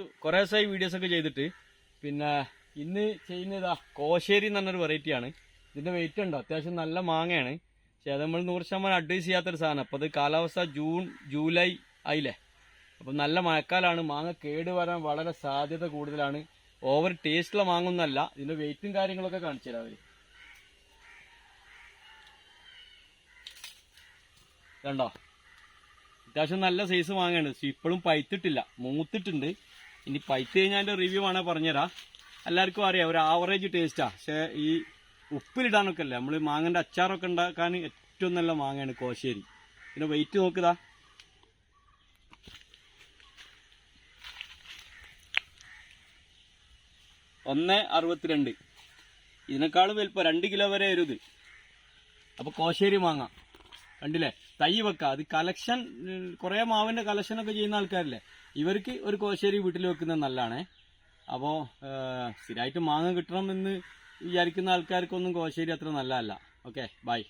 കുറേ ദിവസമായി വീഡിയോസ് ഒക്കെ ചെയ്തിട്ട്. പിന്നെ ഇന്ന് ചെയ്യുന്നതാ കോശേരി എന്ന് പറഞ്ഞൊരു വെറൈറ്റിയാണ് ഇതിന്റെ വെയിറ്റ് ഉണ്ടോ? അത്യാവശ്യം നല്ല മാങ്ങയാണ്. പക്ഷെ അത് നമ്മൾ നൂറ് ശതമാനം അഡ്വൈസ് ചെയ്യാത്തൊരു സാധനം. അപ്പോൾ അത് കാലാവസ്ഥ ജൂൺ ജൂലൈ ആയില്ലേ? അപ്പം നല്ല മഴക്കാലമാണ് മാങ്ങ കേട് വരാൻ വളരെ സാധ്യത കൂടുതലാണ്. ഓവർ ടേസ്റ്റുള്ള മാങ്ങ ഒന്നല്ല ഇതിന്റെ വെയിറ്റും കാര്യങ്ങളൊക്കെ കാണിച്ചു തരാം കണ്ടോ? അത്യാവശ്യം നല്ല സൈസ് മാങ്ങയാണ്. ഇപ്പോഴും പൈത്തിട്ടില്ല മൂത്തിട്ടുണ്ട്. ഇനി പൈത്ത് കഴിഞ്ഞാൽ അതിന്റെ റിവ്യൂ വേണേൽ പറഞ്ഞുതരാം. എല്ലാവർക്കും അറിയാം ഒരു ആവറേജ് ടേസ്റ്റാണ് പക്ഷേ ഈ ഉപ്പിലിടാനൊക്കെ അല്ലേ നമ്മൾ മാങ്ങന്റെ അച്ചാറൊക്കെ ഉണ്ടാക്കാൻ ഏറ്റവും നല്ല മാങ്ങയാണ് കോശേരി. പിന്നെ വെയിറ്റ് നോക്കുതാ ഒന്ന് അറുപത്തിരണ്ട്. ഇതിനേക്കാളും വലുപ്പം രണ്ട് കിലോ വരെ വരും ഇത്. അപ്പൊ കോശേരി മാങ്ങ. കണ്ടില്ലേ? തൈ വെക്കുക അത് കലക്ഷൻ കുറെ മാവിന്റെ കലക്ഷൻ ഒക്കെ ചെയ്യുന്ന ആൾക്കാരല്ലേ? ഇവർക്ക് ഒരു കോശേരി വീട്ടിൽ വെക്കുന്നത് നല്ലതാണ്. അപ്പോ സ്ഥിരമായിട്ട് മാങ്ങ കിട്ടണം എന്ന് വിചാരിക്കുന്ന ആൾക്കാർക്കൊന്നും കോശേരി അത്ര നല്ലതല്ല. Okay bye.